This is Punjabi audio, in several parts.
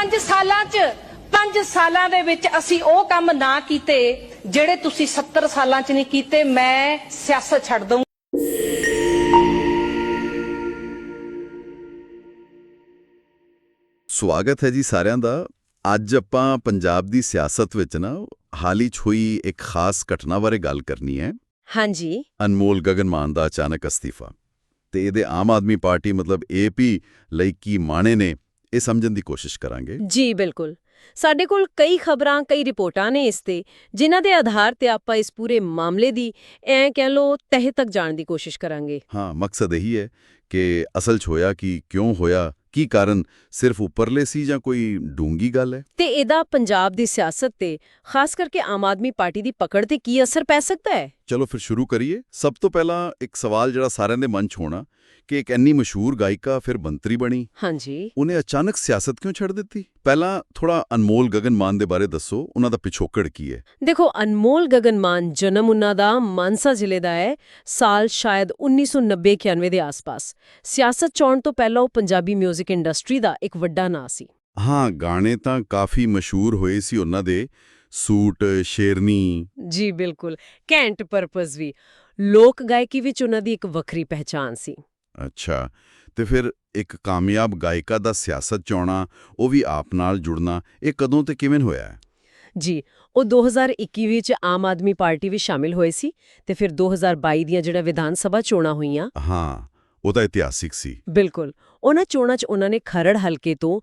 5 ਸਾਲਾਂ 'ਚ 5 ਸਾਲਾਂ ਦੇ ਵਿੱਚ ਅਸੀਂ ਉਹ ਕੰਮ ਨਾ ਕੀਤੇ ਜਿਹੜੇ ਤੁਸੀਂ 70 ਸਾਲਾਂ 'ਚ ਨਹੀਂ ਕੀਤੇ ਮੈਂ ਸਿਆਸਤ ਛੱਡ ਦਊਂ। ਸਵਾਗਤ ਹੈ ਜੀ ਸਾਰਿਆਂ ਦਾ। ਅੱਜ ਆਪਾਂ ਪੰਜਾਬ ਦੀ ਸਿਆਸਤ ਵਿੱਚ ਨਾ ਹਾਲ ਹੀ 'ਚ ਹੋਈ ਇੱਕ ਖਾਸ ਘਟਨਾ ਬਾਰੇ ਗੱਲ ਕਰਨੀ ਹੈ। ਹਾਂਜੀ। ਅਨਮੋਲ ਗਗਨ ਮਾਨ ਦਾ ਅਚਾਨਕ ਅਸਤੀਫਾ। ਤੇ ਇਹਦੇ ਆਮ ਆਦਮੀ ਪਾਰਟੀ ਮਤਲਬ ਏਪੀ ਲਈ ਕੀ ਮਾਣੇ ਨੇ? ਇਹ ਸਮਝਣ ਦੀ ਕੋਸ਼ਿਸ਼ ਕਰਾਂਗੇ। ਜੀ ਬਿਲਕੁਲ। ਸਾਡੇ ਕੋਲ ਕਈ ਖਬਰਾਂ ਕਈ ਰਿਪੋਰਟਾਂ ਨੇ ਇਸ ਤੇ ਜਿਨ੍ਹਾਂ ਦੇ ਆਧਾਰ ਤੇ ਆਪਾਂ ਇਸ ਪੂਰੇ ਮਾਮਲੇ ਦੀ ਐ ਕਹਿ ਲੋ ਤਹਿ ਤੱਕ ਜਾਣ ਦੀ ਕੋਸ਼ਿਸ਼ ਕਰਾਂਗੇ। ਹਾਂ ਮਕਸਦ ਇਹੀ ਹੈ ਕਿ ਅਸਲ 'ਚ ਹੋਇਆ ਕੀ ਕਿਉਂ ਹੋਇਆ ਕੀ ਕਾਰਨ ਸਿਰਫ ਉੱਪਰਲੇ ਸੀ ਜਾਂ ਕੋਈ ਡੂੰਗੀ ਗੱਲ ਹੈ? ਤੇ ਇਹਦਾ ਪੰਜਾਬ ਦੀ ਸਿਆਸਤ ਤੇ ਖਾਸ ਕਰਕੇ ਆਮ ਆਦਮੀ ਪਾਰਟੀ ਦੀ ਪਕੜ ਤੇ ਕੀ ਅਸਰ ਪੈ ਸਕਦਾ ਹੈ? ਚਲੋ ਫਿਰ ਸ਼ੁਰੂ ਕਰੀਏ। ਸਭ ਤੋਂ ਪਹਿਲਾਂ ਇੱਕ ਸਵਾਲ ਜਿਹੜਾ ਸਾਰਿਆਂ ਦੇ ਮਨ 'ਚ ਹੋਣਾ ਕਿ ਇੱਕ ਇੰਨੀ ਮਸ਼ਹੂਰ ਗਾਇਕਾ ਫਿਰ ਮੰਤਰੀ ਬਣੀ। ਹਾਂਜੀ। ਉਹਨੇ ਅਚਾਨਕ ਸਿਆਸਤ ਕਿਉਂ ਛੱਡ ਦਿੱਤੀ? ਪਹਿਲਾਂ ਥੋੜਾ ਅਨਮੋਲ ਗਗਨ ਮਾਨ ਦੇ ਬਾਰੇ ਦੱਸੋ ਉਹਨਾਂ ਦਾ ਪਿਛੋਕੜ ਕੀ ਹੈ? ਦੇਖੋ ਅਨਮੋਲ ਗਗਨ ਮਾਨ ਜਨਮ ਉਹਨਾਂ ਦਾ ਮਾਨਸਾ ਜ਼ਿਲ੍ਹੇ ਦਾ ਹੈ ਸਾਲ ਸ਼ਾਇਦ 1990-91 ਦੇ ਆਸ-ਪਾਸ। ਸਿਆਸਤ ਚੋਣ ਤੋਂ ਪਹਿਲਾਂ ਉਹ ਪੰਜਾਬੀ 뮤직 ਇੰਡਸਟਰੀ ਦਾ ਇੱਕ ਵੱਡਾ ਨਾਂ ਸੀ। ਹਾਂ ਗਾਣੇ ਤਾਂ ਕਾਫੀ ਮਸ਼ਹੂਰ ਹੋਏ ਸੀ ਉਹਨਾਂ ਦੇ। ਸੂਟ ਸ਼ੇਰਨੀ। ਜੀ ਬਿਲਕੁਲ। ਕੈਂਟ ਪਰਪਸ ਵੀ। ਲੋਕ ਗਾਇਕੀ ਵਿੱਚ ਉਹਨਾਂ ਦੀ ਇੱਕ ਵੱਖਰੀ ਪਹਿਚਾਨ ਸੀ। ਅੱਛਾ ਤੇ ਫਿਰ ਇੱਕ ਕਾਮਯਾਬ ਗਾਇਕਾ ਦਾ ਸਿਆਸਤ ਚ ਆਉਣਾ ਉਹ ਵੀ ਆਪ ਨਾਲ ਜੁੜਨਾ ਇਹ ਕਦੋਂ ਤੇ ਕਿਵੇਂ ਹੋਇਆ? ਜੀ ਉਹ 2021 ਵਿੱਚ ਆਮ ਆਦਮੀ ਪਾਰਟੀ ਵਿੱਚ ਸ਼ਾਮਿਲ ਹੋਏ ਸੀ ਤੇ ਫਿਰ 2022 ਦੀਆਂ ਜਿਹੜਾ ਵਿਧਾਨ ਸਭਾ ਚੋਣਾਂ ਹੋਈਆਂ। ਹਾਂ ਉਹ ਤਾਂ ਇਤਿਹਾਸਿਕ ਸੀ। ਬਿਲਕੁਲ ਉਹਨਾਂ ਚੋਣਾਂ 'ਚ ਉਹਨਾਂ ਨੇ ਖਰੜ ਹਲਕੇ ਤੋਂ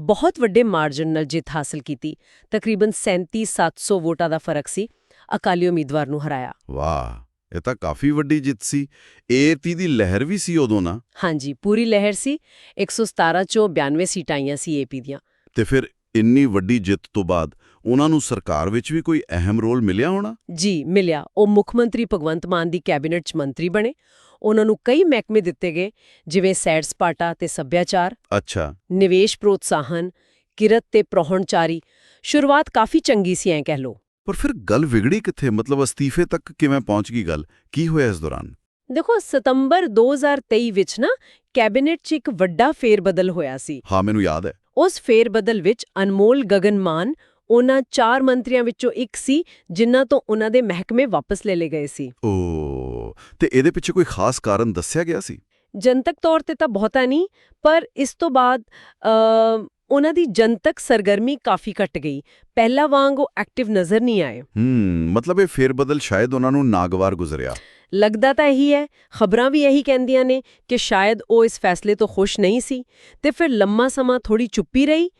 ਬਹੁਤ ਵੱਡੇ ਮਾਰਜਨ ਨਾਲ ਜਿੱਤ ਹਾਸਲ ਕੀਤੀ। ਤਕਰੀਬਨ 37700 ਵੋਟਾਂ ਦਾ ਫ਼ਰਕ ਸੀ ਅਕਾਲੀ ਉਮੀਦਵਾਰ ਨੂੰ ਹਰਾਇਆ। ਵਾਹ! ਇਹ ਤਾਂ ਕਾਫੀ ਵੱਡੀ ਜਿੱਤ ਸੀ। ਏਪੀ ਦੀ ਲਹਿਰ ਵੀ ਸੀ ਉਦੋਂ ਨਾ। ਹਾਂਜੀ ਪੂਰੀ ਲਹਿਰ ਸੀ। 117 ਚੋਂ 92 ਸੀਟਾਂ ਆਈਆਂ ਸੀ ਏਪੀ ਦੀਆਂ। ਤੇ ਫਿਰ ਇੰਨੀ ਵੱਡੀ ਜਿੱਤ ਤੋਂ ਬਾਅਦ ਉਹਨਾਂ ਨੂੰ ਸਰਕਾਰ ਵਿੱਚ ਵੀ ਕੋਈ ਅਹਿਮ ਰੋਲ ਮਿਲਿਆ ਹੋਣਾ? ਜੀ ਮਿਲਿਆ। ਉਹ ਮੁੱਖ ਮੰਤਰੀ ਭਗਵੰਤ ਮਾਨ ਦੀ ਕੈਬਨਿਟ 'ਚ ਮੰਤਰੀ ਬਣੇ। ਉਹਨਾਂ ਨੂੰ ਕਈ ਮਹਿਕਮੇ ਦਿੱਤੇ ਗਏ ਜਿਵੇਂ ਸੈਰ ਸਪਾਟਾ ਤੇ ਸੱਭਿਆਚਾਰ ਅੱਛਾ। ਨਿਵੇਸ਼ ਪ੍ਰੋਤਸਾਹਨ ਕਿਰਤ ਤੇ ਪ੍ਰੋਹਣਚਾਰੀ। ਸ਼ੁਰੂਆਤ ਕਾਫੀ ਚੰਗੀ ਸੀ ਐਂ ਕਹਿ ਲੋ ਪਰ ਫਿਰ ਗੱਲ ਵਿਗੜੀ ਕਿੱਥੇ? ਮਤਲਬ ਅਸਤੀਫੇ ਤੱਕ ਕਿਵੇਂ ਪਹੁੰਚ ਗਈ ਗੱਲ? ਕੀ ਹੋਇਆ ਇਸ ਦੌਰਾਨ? ਦੇਖੋ ਸਤੰਬਰ 2023 ਵਿੱਚ ਨਾ ਕੈਬਨਿਟ 'ਚ ਇੱਕ ਵੱਡਾ ਫੇਰਬਦਲ ਹੋਇਆ ਸੀ। ਹਾਂ ਮੈਨੂੰ ਯਾਦ ਹੈ। ਉਸ ਫੇਰਬਦਲ ਵਿੱਚ ਅਨਮੋਲ ਗਗਨ ਮਾਨ ਉਹਨਾਂ ਚਾਰ ਮੰਤਰੀਆਂ ਵਿੱਚੋਂ ਇੱਕ ਸੀ ਜਿਨ੍ਹਾਂ ਤੋਂ ਉਹਨਾਂ ਦੇ ਮਹਿਕਮੇ ਵਾਪਸ ਲੈ ਲਏ ਗਏ ਸੀ। ਓ ਤੇ ਇਹਦੇ ਪਿੱਛੇ ਕੋਈ ਖਾਸ ਕਾਰਨ ਦੱਸਿਆ ਗਿਆ ਸੀ? ਜਨਤਕ ਤੌਰ ਤੇ ਤਾਂ ਬਹੁਤਾ ਨਹੀਂ ਪਰ ਇਸ ਤੋਂ ਬਾਅਦ ਉਹਨਾਂ ਦੀ ਜਨਤਕ ਸਰਗਰਮੀ ਕਾਫੀ ਘਟ ਗਈ। ਪਹਿਲਾਂ ਵਾਂਗ ਉਹ ਐਕਟਿਵ ਨਜ਼ਰ ਨਹੀਂ ਆਏ। ਹੂੰ ਮਤਲਬ ਇਹ ਫੇਰਬਦਲ ਸ਼ਾਇਦ ਉਹਨਾਂ ਨੂੰ ਨਾਗਵਾਰ ਗੁਜ਼ਰਿਆ। ਲੱਗਦਾ ਤਾਂ ਇਹੀ ਹੈ ਖਬਰਾਂ ਵੀ ਇਹੀ ਕਹਿੰਦੀਆਂ ਨੇ ਕਿ ਸ਼ਾਇਦ ਉਹ ਇਸ ਫੈਸਲੇ ਤੋਂ ਖੁਸ਼ ਨਹੀਂ ਸੀ ਤੇ ਫਿਰ ਲੰਮਾ ਸਮਾਂ ਥੋੜੀ ਚੁੱਪੀ ਰਹੀ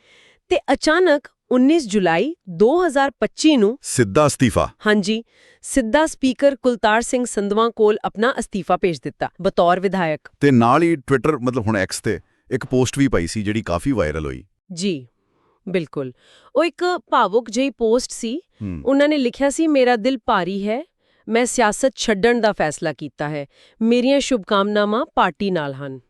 ਤੇ ਅਚਾਨਕ 19 ਜੁਲਾਈ 2025 ਨੂੰ ਸਿੱਧਾ ਅਸਤੀਫਾ। ਹਾਂਜੀ ਸਿੱਧਾ ਸਪੀਕਰ ਕੁਲਤਾਰ ਸਿੰਘ ਸੰਧਵਾਂ ਕੋਲ ਆਪਣਾ ਅਸਤੀਫਾ ਭੇਜ ਦਿੱਤਾ ਬਤੌਰ ਵਿਧਾਇਕ। ਤੇ ਨਾਲ ਹੀ ਟਵਿੱਟਰ ਮਤਲਬ ਹੁਣ ਐਕਸ ਤੇ ਇੱਕ ਪੋਸਟ ਵੀ ਪਾਈ ਸੀ ਜਿਹੜੀ ਕਾਫੀ ਵਾਇਰਲ ਹੋਈ। ਜੀ ਬਿਲਕੁਲ। ਉਹ ਇੱਕ ਭਾਵੁਕ ਜਿਹੀ ਪੋਸਟ ਸੀ। ਉਹਨਾਂ ਨੇ ਲਿਖਿਆ ਸੀ ਮੇਰਾ ਦਿਲ ਭਾਰੀ ਹੈ। ਮੈਂ ਸਿਆਸਤ ਛੱਡਣ ਦਾ ਫੈਸਲਾ ਕੀਤਾ ਹੈ। ਮੇਰੀਆਂ ਸ਼ੁਭਕਾਮਨਾਵਾਂ ਪਾਰਟੀ ਨਾਲ ਹਨ।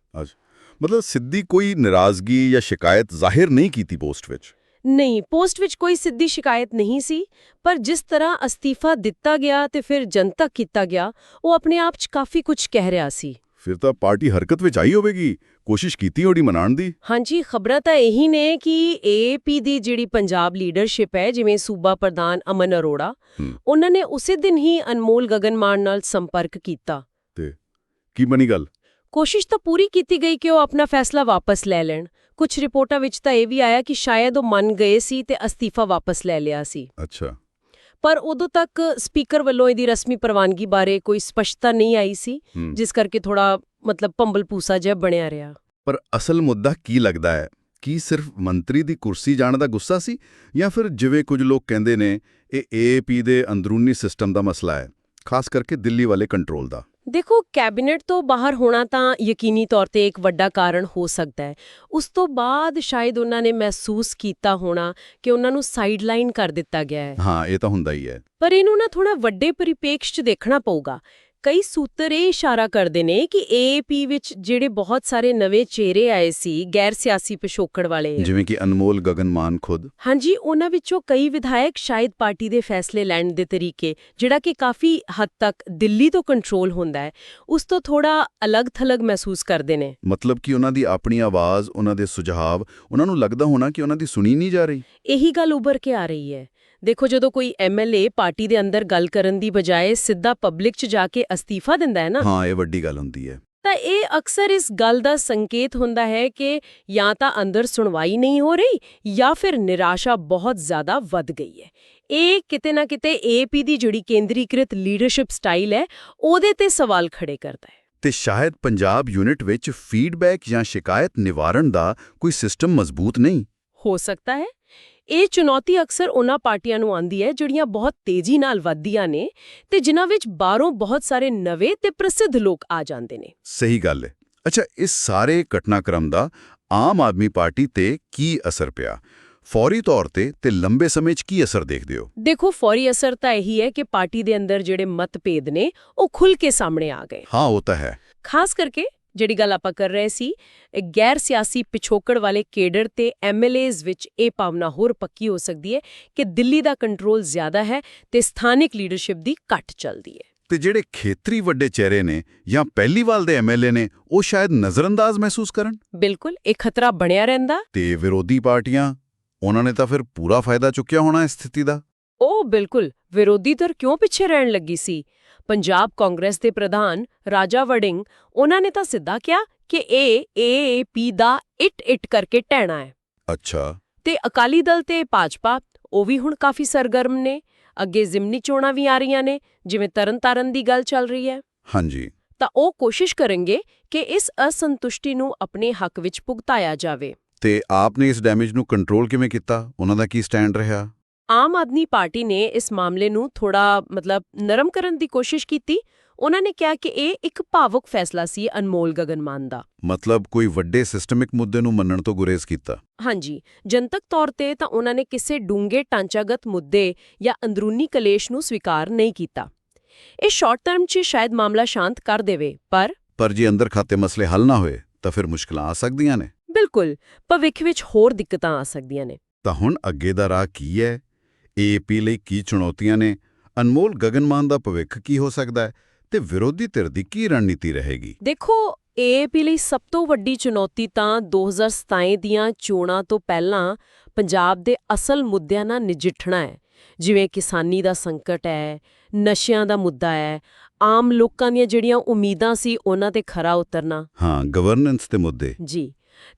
ਮਤਲਬ ਸਿੱਧੀ ਕੋਈ ਨਾਰਾਜ਼ਗੀ ਜਾਂ ਸ਼ਿਕਾਇਤ ਜ਼ਾਹਿਰ ਨਹੀਂ ਕੀਤੀ ਪੋਸਟ ਵਿੱਚ? ਨਹੀਂ ਪੋਸਟ ਵਿੱਚ ਕੋਈ ਸਿੱਧੀ ਸ਼ਿਕਾਇਤ ਨਹੀਂ ਸੀ। ਪਰ ਜਿਸ ਤਰ੍ਹਾਂ ਅਸਤੀਫਾ ਦਿੱਤਾ ਗਿਆ ਤੇ ਫਿਰ ਜਨਤਕ ਕੀਤਾ ਗਿਆ ਉਹ ਆਪਣੇ ਆਪ 'ਚ ਕਾਫੀ ਕੁਝ ਕਹਿ ਰਿਹਾ ਸੀ। ਫਿਰ ਤਾਂ ਪਾਰਟੀ ਹਰਕਤ ਵਿੱਚ ਆਈ ਹੋਵੇਗੀ। ਕੋਸ਼ਿਸ਼ ਕੀਤੀ ਹੋਣੀ ਮਨਾਉਣ ਦੀ। ਹਾਂਜੀ ਖਬਰਾਂ ਤਾਂ ਇਹੀ ਨੇ ਕਿ ਏਪੀ ਦੀ ਜਿਹੜੀ ਪੰਜਾਬ ਲੀਡਰਸ਼ਿਪ ਹੈ ਜਿਵੇਂ ਸੂਬਾ ਪ੍ਰਧਾਨ ਅਮਨ ਅਰੋੜਾ। ਉਹਨਾਂ ਨੇ ਉਸੇ ਦਿਨ ਹੀ ਅਨਮੋਲ ਗਗਨ ਮਾਨ ਨਾਲ ਸੰਪਰਕ ਕੀਤਾ। ਕੀ ਬਣੀ ਗੱਲ? ਕੋਸ਼ਿਸ਼ ਤਾਂ ਪੂਰੀ ਕੀਤੀ ਗਈ ਕਿ ਉਹ ਆਪਣਾ ਫੈਸਲਾ ਵਾਪਸ ਲੈ ਲੈਣ। ਕੁਝ ਰਿਪੋਰਟਾਂ ਵਿੱਚ ਤਾਂ ਇਹ ਵੀ ਆਇਆ ਕਿ ਸ਼ਾਇਦ ਉਹ ਮੰਨ ਗਏ ਸੀ ਤੇ ਅਸਤੀਫਾ ਵਾਪਸ ਲੈ ਲਿਆ ਸੀ। ਅੱਛਾ। ਪਰ ਉਦੋਂ ਤੱਕ ਸਪੀਕਰ ਵੱਲੋਂ ਇਹਦੀ ਰਸਮੀ ਪ੍ਰਵਾਨਗੀ ਬਾਰੇ ਕੋਈ ਸਪਸ਼ਟਤਾ ਨਹੀਂ ਆਈ ਸੀ। ਜਿਸ ਕਰਕੇ ਥੋੜਾ ਮਤਲਬ ਪੰਬਲ ਪੂਸਾ ਜਿਹਾ ਬਣਿਆ ਰਿਹਾ। ਪਰ ਅਸਲ ਮੁੱਦਾ ਕੀ ਲੱਗਦਾ ਹੈ? ਕੀ ਸਿਰਫ ਮੰਤਰੀ ਦੀ ਕੁਰਸੀ ਜਾਣ ਦਾ ਗੁੱਸਾ ਸੀ ਜਾਂ ਫਿਰ ਜਿਵੇਂ ਕੁਝ ਲੋਕ ਕਹਿੰਦੇ ਨੇ ਇਹ ਏਪੀ ਦੇ ਅੰਦਰੂਨੀ ਸਿਸਟਮ ਦਾ ਮਸਲਾ ਹੈ ਖਾਸ ਕਰਕੇ ਦਿੱਲੀ ਵਾਲੇ ਕੰਟਰੋਲ ਦਾ? ਦੇਖੋ ਕੈਬਨਿਟ ਤੋਂ ਬਾਹਰ ਹੋਣਾ ਤਾਂ ਯਕੀਨੀ ਤੌਰ ਤੇ ਇੱਕ ਵੱਡਾ ਕਾਰਨ ਹੋ ਸਕਦਾ ਹੈ। ਉਸ ਤੋਂ ਬਾਅਦ ਸ਼ਾਇਦ ਉਹਨਾਂ ਨੇ ਮਹਿਸੂਸ ਕੀਤਾ ਹੋਣਾ ਕਿ ਉਹਨਾਂ ਨੂੰ ਸਾਈਡਲਾਈਨ ਕਰ ਦਿੱਤਾ ਗਿਆ ਹੈ। ਹਾਂ ਇਹ ਤਾਂ ਹੁੰਦਾ ਹੀ ਹੈ। ਪਰ ਇਹਨੂੰ ਨਾ ਥੋੜਾ ਵੱਡੇ ਪਰਿਪੇਕਸ਼ 'ਚ ਦੇਖਣਾ ਪਊਗਾ। ਕਈ ਸੂਤਰ ਇਹ ਇਸ਼ਾਰਾ ਕਰਦੇ ਨੇ ਕਿ ਏਏਪੀ ਵਿੱਚ ਜਿਹੜੇ ਬਹੁਤ ਸਾਰੇ ਨਵੇਂ ਚਿਹਰੇ ਆਏ ਸੀ ਗੈਰ ਸਿਆਸੀ ਪਿਛੋਕੜ ਵਾਲੇ। ਜਿਵੇਂ ਕਿ ਅਨਮੋਲ ਗਗਨਮਾਨ ਖੁਦ। ਹਾਂਜੀ ਉਹਨਾਂ ਵਿੱਚੋਂ ਕਈ ਵਿਧਾਇਕ ਸ਼ਾਇਦ ਪਾਰਟੀ ਦੇ ਫੈਸਲੇ ਲੈਣ ਦੇ ਤਰੀਕੇ ਜਿਹੜਾ ਕਿ ਕਾਫੀ ਹੱਦ ਤੱਕ ਦਿੱਲੀ ਤੋਂ ਕੰਟਰੋਲ ਹੁੰਦਾ ਹੈ ਉਸ ਤੋਂ ਥੋੜਾ ਅਲੱਗ-ਥਲੱਗ ਮਹਿਸੂਸ ਕਰਦੇ ਨੇ। ਮਤਲਬ ਕਿ ਉਹਨਾਂ ਦੀ ਆਪਣੀ ਆਵਾਜ਼ ਉਹਨਾਂ ਦੇ ਸੁਝਾਅ ਉਹਨਾਂ ਨੂੰ ਲੱਗਦਾ ਹੋਣਾ ਕਿ ਉਹਨਾਂ ਦੀ ਸੁਣੀ ਨਹੀਂ ਜਾ ਰਹੀ। ਇਹੀ ਗੱਲ ਉੱਭਰ ਕੇ ਆ ਰਹੀ ਹੈ। ਦੇਖੋ ਜਦੋਂ ਕੋਈ ਐਮਐਲਏ ਪਾਰਟੀ ਦੇ ਅੰਦਰ ਗੱਲ ਕਰਨ ਦੀ ਬਜਾਏ ਸਿੱਧਾ ਪਬਲਿਕ 'ਚ ਜਾ ਕੇ ਅਸਤੀਫਾ ਦਿੰਦਾ ਹੈ ਨਾ। ਹਾਂ ਇਹ ਵੱਡੀ ਗੱਲ ਹੁੰਦੀ ਹੈ। ਤਾਂ ਇਹ ਅਕਸਰ ਇਸ ਗੱਲ ਦਾ ਸੰਕੇਤ ਹੁੰਦਾ ਹੈ ਕਿ ਜਾਂ ਤਾਂ ਅੰਦਰ ਸੁਣਵਾਈ ਨਹੀਂ ਹੋ ਰਹੀ ਜਾਂ ਫਿਰ ਨਿਰਾਸ਼ਾ ਬਹੁਤ ਜ਼ਿਆਦਾ ਵੱਧ ਗਈ ਹੈ। ਇਹ ਕਿਤੇ ਨਾ ਕਿਤੇ ਏਪੀ ਦੀ ਜਿਹੜੀ ਕੇਂਦਰੀਕ੍ਰਿਤ ਲੀਡਰਸ਼ਿਪ ਸਟਾਈਲ ਹੈ ਉਹਦੇ ਤੇ ਸਵਾਲ ਖੜੇ ਕਰਦਾ ਹੈ। ਤੇ ਸ਼ਾਇਦ ਪੰਜਾਬ ਯੂਨਿਟ ਵਿੱਚ ਫੀਡਬੈਕ ਜਾਂ ਸ਼ਿਕਾਇਤ ਨਿਵਾਰਣ ਦਾ ਕੋਈ ਸਿਸਟਮ ਮਜ਼ਬੂਤ ਨਹੀਂ। ਹੋ ਸਕਦਾ ਹੈ। ਇਹ ਚੁਣੌਤੀ ਅਕਸਰ ਉਹਨਾਂ ਪਾਰਟੀਆਂ ਨੂੰ ਆਂਦੀ ਹੈ ਜਿਹੜੀਆਂ ਬਹੁਤ ਤੇਜ਼ੀ ਨਾਲ ਵੱਧਦੀਆਂ ਨੇ ਤੇ ਜਿਨ੍ਹਾਂ ਵਿੱਚ ਬਾਹਰੋਂ ਬਹੁਤ ਸਾਰੇ ਨਵੇਂ ਤੇ ਪ੍ਰਸਿੱਧ ਲੋਕ ਆ ਜਾਂਦੇ ਨੇ। ਸਹੀ ਗੱਲ ਹੈ। ਅੱਛਾ ਇਸ ਸਾਰੇ ਘਟਨਾਕ੍ਰਮ ਦਾ ਆਮ ਆਦਮੀ ਪਾਰਟੀ ਤੇ ਕੀ ਅਸਰ ਪਿਆ? ਫੌਰੀ ਤੌਰ ਤੇ ਤੇ ਲੰਬੇ ਸਮੇਂ 'ਚ ਕੀ ਅਸਰ ਦੇਖਦੇ ਹੋ? ਦੇਖੋ ਫੌਰੀ ਅਸਰ ਤਾਂ ਇਹੀ ਹੈ ਕਿ ਪਾਰਟੀ ਦੇ ਅੰਦਰ ਜਿਹੜੇ ਮਤਭੇਦ ਨੇ ਉਹ ਖੁੱਲ ਕੇ ਸਾਹਮਣੇ ਆ ਗਏ। ਹਾਂ ਉਹ ਤਾਂ ਹੈ। ਖਾਸ ਕਰਕੇ ਜਿਹੜੀ ਗੱਲ ਆਪਾਂ ਕਰ ਰਹੇ ਸੀ ਗੈਰ ਸਿਆਸੀ ਪਿਛੋਕੜ ਵਾਲੇ ਕੇਡਰ ਤੇ ਐਮਐਲਏਜ਼ ਵਿੱਚ ਇਹ ਭਾਵਨਾ ਹੋਰ ਪੱਕੀ ਹੋ ਸਕਦੀ ਹੈ ਕਿ ਦਿੱਲੀ ਦਾ ਕੰਟਰੋਲ ਜ਼ਿਆਦਾ ਹੈ ਤੇ ਸਥਾਨਿਕ ਲੀਡਰਸ਼ਿਪ ਦੀ ਘੱਟ ਚੱਲਦੀ ਹੈ। ਤੇ ਜਿਹੜੇ ਖੇਤਰੀ ਵੱਡੇ ਚਿਹਰੇ ਨੇ ਜਾਂ ਪਹਿਲੀਵਾਲ ਦੇ ਐਮਐਲਏ ਨੇ ਉਹ ਸ਼ਾਇਦ ਨਜ਼ਰਅੰਦਾਜ਼ ਮਹਿਸੂਸ ਕਰਨ? ਬਿਲਕੁਲ ਇਹ ਖਤਰਾ ਬਣਿਆ ਰਹਿੰਦਾ। ਤੇ ਵਿਰੋਧੀ ਪਾਰਟੀਆਂ ਉਹਨਾਂ ਨੇ ਤਾਂ ਫਿਰ ਪੂਰਾ ਫਾਇਦਾ ਚੁੱਕਿਆ ਹੋਣਾ ਇਸ ਸਥਿਤੀ ਦਾ? ਉਹ ਬਿਲਕੁਲ ਵਿਰੋਧੀ ਧਿਰ ਕਿਉਂ ਪਿੱਛੇ ਰਹਿਣ ਲੱਗੀ ਸੀ? ਪੰਜਾਬ ਕਾਂਗਰਸ ਦੇ ਪ੍ਰਧਾਨ ਰਾਜਾ ਵੜਿੰਗ ਉਹਨਾਂ ਨੇ ਤਾਂ ਸਿੱਧਾ ਕਿਹਾ ਕਿ ਇਹ ਏਏਪੀ ਦਾ ਇਟ ਇਟ ਕਰਕੇ ਟਹਿਣਾ ਹੈ। ਅੱਛਾ। ਤੇ ਅਕਾਲੀ ਦਲ ਤੇ ਭਾਜਪਾ ਉਹ ਵੀ ਹੁਣ ਕਾਫੀ ਸਰਗਰਮ ਨੇ। ਅੱਗੇ ਜ਼ਿਮਨੀ ਚੋਣਾਂ ਵੀ ਆ ਰਹੀਆਂ ਨੇ ਜਿਵੇਂ ਤਰਨਤਾਰਨ ਦੀ ਗੱਲ ਚੱਲ ਰਹੀ ਹੈ। ਹਾਂਜੀ। ਤਾਂ ਉਹ ਕੋਸ਼ਿਸ਼ ਕਰਨਗੇ ਕਿ ਇਸ ਅਸੰਤੁਸ਼ਟੀ ਨੂੰ ਆਪਣੇ ਹੱਕ ਵਿੱਚ ਭੁਗਤਾਇਆ ਜਾਵੇ। ਤੇ ਆਪ ਨੇ ਇਸ ਡੈਮੇਜ ਨੂੰ ਕੰਟਰੋਲ ਕਿਵੇਂ ਕੀਤਾ? ਉਹਨਾਂ ਦਾ ਕੀ ਸਟੈਂਡ ਰਿਹਾ? ਆਮ ਆਦਮੀ ਪਾਰਟੀ ਨੇ ਇਸ ਮਾਮਲੇ ਨੂੰ ਥੋੜਾ ਮਤਲਬ ਨਰਮ ਕਰਨ ਦੀ ਕੋਸ਼ਿਸ਼ ਕੀਤੀ। ਉਹਨਾਂ ਨੇ ਕਿਹਾ ਕਿ ਇਹ ਇੱਕ ਭਾਵੁਕ ਫੈਸਲਾ ਸੀ ਅਨਮੋਲ ਗਗਨਮਾਨ ਦਾ। ਮਤਲਬ ਕੋਈ ਵੱਡੇ ਸਿਸਟਮਿਕ ਮੁੱਦੇ ਨੂੰ ਮੰਨਣ ਤੋਂ ਗੁਰੇਜ਼ ਕੀਤਾ। ਹਾਂਜੀ ਜਨਤਕ ਤੌਰ ਤੇ ਤਾਂ ਉਹਨਾਂ ਨੇ ਕਿਸੇ ਡੂੰਘੇ ਢਾਂਚਾਗਤ ਮੁੱਦੇ ਜਾਂ ਅੰਦਰੂਨੀ ਕਲੇਸ਼ ਨੂੰ ਸਵੀਕਾਰ ਨਹੀਂ ਕੀਤਾ। ਇਹ ਸ਼ਾਰਟ ਟਰਮ 'ਚ ਸ਼ਾਇਦ ਮਾਮਲਾ ਸ਼ਾਂਤ ਕਰ ਦੇਵੇ ਪਰ ਪਰ ਜੇ ਅੰਦਰ ਖਾਤੇ ਮਸਲੇ ਹੱਲ ਨਾ ਹੋਏ ਤਾਂ ਫਿਰ ਮੁਸ਼ਕਲਾਂ ਆ ਸਕਦੀਆਂ ਨੇ। ਬਿਲਕੁਲ ਭਵਿੱਖ ਵਿੱਚ ਹੋਰ ਦਿੱਕਤਾਂ ਆ ਸਕਦੀਆਂ ਨੇ। ਤਾਂ ਹੁਣ ਅੱਗੇ ਦਾ ਰਾਹ ਕੀ ਹੈ? ਏਪੀ ਲਈ ਕੀ ਚੁਣੌਤੀਆਂ ਨੇ? ਅਨਮੋਲ ਗਗਨਮਾਨ ਦਾ ਭਵਿੱਖ ਕੀ ਹੋ ਸਕਦਾ ਹੈ? ਤੇ ਵਿਰੋਧੀ ਧਿਰ ਦੀ ਕੀ ਰਣਨੀਤੀ ਰਹੇਗੀ? ਦੇਖੋ ਏਏਪੀ ਲਈ ਸਭ ਤੋਂ ਵੱਡੀ ਚੁਣੌਤੀ ਤਾਂ 2027 ਦੀਆਂ ਚੋਣਾਂ ਤੋਂ ਪਹਿਲਾਂ ਪੰਜਾਬ ਦੇ ਅਸਲ ਮੁੱਦਿਆਂ ਨਾਲ ਨਜਿੱਠਣਾ ਹੈ। ਜਿਵੇਂ ਕਿਸਾਨੀ ਦਾ ਸੰਕਟ ਹੈ ਨਸ਼ਿਆਂ ਦਾ ਮੁੱਦਾ ਹੈ ਆਮ ਲੋਕਾਂ ਦੀਆਂ ਜਿਹੜੀਆਂ ਉਮੀਦਾਂ ਸੀ ਉਹਨਾਂ ਤੇ ਖਰਾ ਉਤਰਨਾ। ਹਾਂ ਗਵਰਨੈਂਸ ਦੇ ਮੁੱਦੇ। ਜੀ।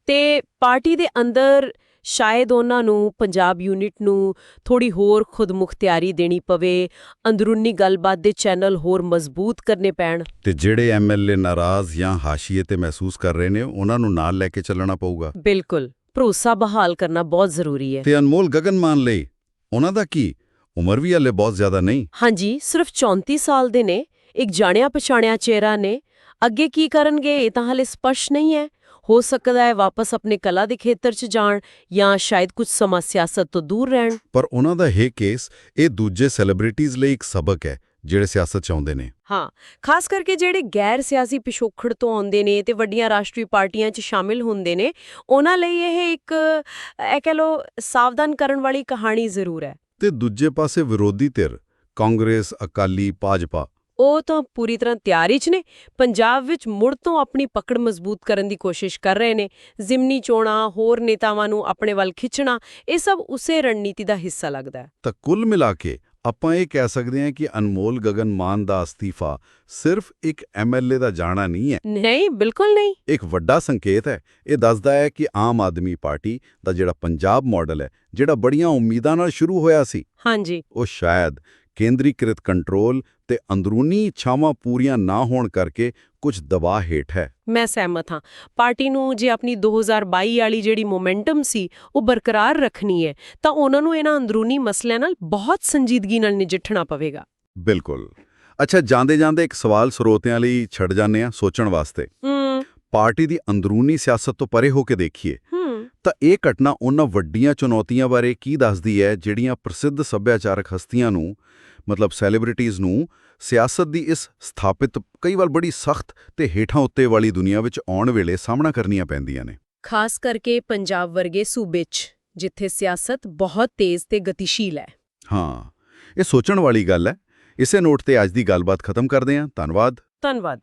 ਤੇ ਪਾਰਟੀ ਦੇ ਅੰਦਰ ਸ਼ਾਇਦ ਉਹਨਾਂ ਨੂੰ ਪੰਜਾਬ ਯੂਨਿਟ ਨੂੰ ਥੋੜੀ ਹੋਰ ਖੁਦਮੁਖਤਿਆਰੀ ਦੇਣੀ ਪਵੇ ਅੰਦਰੂਨੀ ਗੱਲਬਾਤ ਦੇ ਚੈਨਲ ਹੋਰ ਮਜ਼ਬੂਤ ਕਰਨੇ ਪੈਣ। ਤੇ ਜਿਹੜੇ ਐਮਐਲਏ ਨਾਰਾਜ਼ ਜਾਂ ਹਾਸ਼ੀਏ ਤੇ ਮਹਿਸੂਸ ਕਰ ਰਹੇ ਨੇ ਉਹਨਾਂ ਨੂੰ ਨਾਲ ਲੈ ਕੇ ਚੱਲਣਾ ਪਊਗਾ। ਬਿਲਕੁਲ ਭਰੋਸਾ ਬਹਾਲ ਕਰਨਾ ਬਹੁਤ ਜ਼ਰੂਰੀ ਹੈ। ਤੇ ਅਨਮੋਲ ਗਗਨਮਾਨ ਲਈ ਉਹਨਾਂ ਦਾ ਕੀ? ਉਮਰ ਵੀ ਹਲੇ ਬਹੁਤ ਜ਼ਿਆਦਾ ਨਹੀਂ। ਹਾਂਜੀ ਸਿਰਫ 34 ਸਾਲ ਦੇ ਨੇ ਇੱਕ ਜਾਣਿਆ ਪਛਾਣਿਆ ਚਿਹਰਾ ਨੇ। ਅੱਗੇ ਕੀ ਕਰਨਗੇ ਇਹ ਤਾਂ ਹਲੇ ਸਪਸ਼ਟ ਨਹੀਂ ਹੈ। ਹੋ ਸਕਦਾ ਹੈ ਵਾਪਸ ਆਪਣੇ ਕਲਾ ਦੇ ਖੇਤਰ 'ਚ ਜਾਣ ਜਾਂ ਸ਼ਾਇਦ ਕੁਝ ਸਮਾਂ ਸਿਆਸਤ ਤੋਂ ਦੂਰ ਰਹਿਣ। ਪਰ ਉਹਨਾਂ ਦਾ ਇਹ ਕੇਸ ਇਹ ਦੂਜੇ ਸੈਲੀਬ੍ਰਿਟੀਜ਼ ਲਈ ਇੱਕ ਸਬਕ ਹੈ ਜਿਹੜੇ ਸਿਆਸਤ 'ਚ ਆਉਂਦੇ ਨੇ। ਹਾਂ ਖਾਸ ਕਰਕੇ ਜਿਹੜੇ ਗੈਰ ਸਿਆਸੀ ਪਿਛੋਕੜ ਤੋਂ ਆਉਂਦੇ ਨੇ ਤੇ ਵੱਡੀਆਂ ਰਾਸ਼ਟਰੀ ਪਾਰਟੀਆਂ 'ਚ ਸ਼ਾਮਿਲ ਹੁੰਦੇ ਨੇ ਉਹਨਾਂ ਲਈ ਇਹ ਇੱਕ ਇਹ ਕਹ ਲੋ ਸਾਵਧਾਨ ਕਰਨ ਵਾਲੀ ਕਹਾਣੀ ਜ਼ਰੂਰ ਹੈ। ਤੇ ਦੂਜੇ ਪਾਸੇ ਵਿਰੋਧੀ ਧਿਰ ਕਾਂਗਰਸ ਅਕਾਲੀ ਭਾਜਪਾ ਉਹ ਤਾਂ ਪੂਰੀ ਤਰ੍ਹਾਂ ਤਿਆਰੀ 'ਚ ਨੇ। ਪੰਜਾਬ ਵਿੱਚ ਮੁੜ ਤੋਂ ਆਪਣੀ ਪਕੜ ਮਜ਼ਬੂਤ ਕਰਨ ਦੀ ਕੋਸ਼ਿਸ਼ ਕਰ ਰਹੇ ਨੇ। ਜ਼ਿਮਨੀ ਚੋਣਾਂ ਹੋਰ ਨੇਤਾਵਾਂ ਨੂੰ ਆਪਣੇ ਵੱਲ ਖਿੱਚਣਾ ਇਹ ਸਭ ਉਸੇ ਰਣਨੀਤੀ ਦਾ ਹਿੱਸਾ ਲੱਗਦਾ ਹੈ। ਤਾਂ ਕੁੱਲ ਮਿਲਾ ਕੇ ਆਪਾਂ ਇਹ ਕਹਿ ਸਕਦੇ ਹਾਂ ਕਿ ਅਨਮੋਲ ਗਗਨ ਮਾਨ ਦਾ ਅਸਤੀਫਾ ਸਿਰਫ ਇੱਕ ਐਮਐਲਏ ਦਾ ਜਾਣਾ ਨਹੀਂ ਹੈ। ਨਹੀਂ ਬਿਲਕੁਲ ਨਹੀਂ। ਇੱਕ ਵੱਡਾ ਸੰਕੇਤ ਹੈ। ਇਹ ਦੱਸਦਾ ਹੈ ਕਿ ਆਮ ਆਦਮੀ ਪਾਰਟੀ ਦਾ ਜਿਹੜਾ ਪੰਜਾਬ ਮਾਡਲ ਹੈ ਜਿਹੜਾ ਬੜੀਆਂ ਉਮੀਦਾਂ ਨਾਲ ਸ਼ੁਰੂ ਹੋਇਆ ਸੀ ਹਾਂਜੀ। ਉਹ ਸ਼ਾਇਦ ਕੇਂਦਰੀਕ੍ਰਿਤ ਕੰਟਰੋਲ ਤੇ ਅੰਦਰੂਨੀ ਇੱਛਾਵਾਂ ਪੂਰੀਆਂ ਨਾ ਹੋਣ ਕਰਕੇ ਕੁਝ ਦਬਾਅ ਹੇਠ ਹੈ। ਮੈਂ ਸਹਿਮਤ ਹਾਂ। ਪਾਰਟੀ ਨੂੰ ਜੇ ਆਪਣੀ 2022 ਵਾਲੀ ਜਿਹੜੀ ਮੋਮੈਂਟਮ ਸੀ ਉਹ ਬਰਕਰਾਰ ਰੱਖਣੀ ਹੈ ਤਾਂ ਉਹਨਾਂ ਨੂੰ ਇਹਨਾਂ ਅੰਦਰੂਨੀ ਮਸਲਿਆਂ ਨਾਲ ਬਹੁਤ ਸੰਜੀਦਗੀ ਨਾਲ ਨਜਿੱਠਣਾ ਪਵੇਗਾ। ਬਿਲਕੁਲ। ਅੱਛਾ ਜਾਂਦੇ ਜਾਂਦੇ ਇੱਕ ਸਵਾਲ ਸਰੋਤਿਆਂ ਲਈ ਛੱਡ ਜਾਂਦੇ ਆ ਸੋਚਣ ਵਾਸਤੇ। ਪਾਰਟੀ ਦੀ ਅੰਦਰੂਨੀ ਸਿਆਸਤ ਤੋਂ ਪਰੇ ਹੋ ਕੇ ਦੇਖੀਏ ਤਾਂ ਇਹ ਘਟਨਾ ਉਹਨਾਂ ਵੱਡੀਆਂ ਚੁਣੌਤੀਆਂ ਬਾਰੇ ਕੀ ਦੱਸਦੀ ਹੈ ਜਿਹੜੀਆਂ ਪ੍ਰਸਿੱਧ ਸੱਭਿਆਚਾਰਕ ਹਸਤੀਆਂ ਨੂੰ ਮਤਲਬ ਸੈਲੀਬ੍ਰਿਟੀਜ਼ ਨੂੰ ਸਿਆਸਤ ਦੀ ਇਸ ਸਥਾਪਿਤ ਕਈ ਵਾਰ ਬੜੀ ਸਖਤ ਤੇ ਹੇਠਾਂ ਉੱਤੇ ਵਾਲੀ ਦੁਨੀਆ ਵਿੱਚ ਆਉਣ ਵੇਲੇ ਸਾਹਮਣਾ ਕਰਨੀਆਂ ਪੈਂਦੀਆਂ ਨੇ। ਖਾਸ ਕਰਕੇ ਪੰਜਾਬ ਵਰਗੇ ਸੂਬੇ 'ਚ ਜਿੱਥੇ ਸਿਆਸਤ ਬਹੁਤ ਤੇਜ਼ ਤੇ ਗਤੀਸ਼ੀਲ ਹੈ। ਹਾਂ ਇਹ ਸੋਚਣ ਵਾਲੀ ਗੱਲ ਹੈ। ਇਸੇ ਨੋਟ ਤੇ ਅੱਜ ਦੀ ਗੱਲਬਾਤ ਖਤਮ ਕਰਦੇ ਹਾਂ। ਧੰਨਵਾਦ। ਧੰਨਵਾਦ।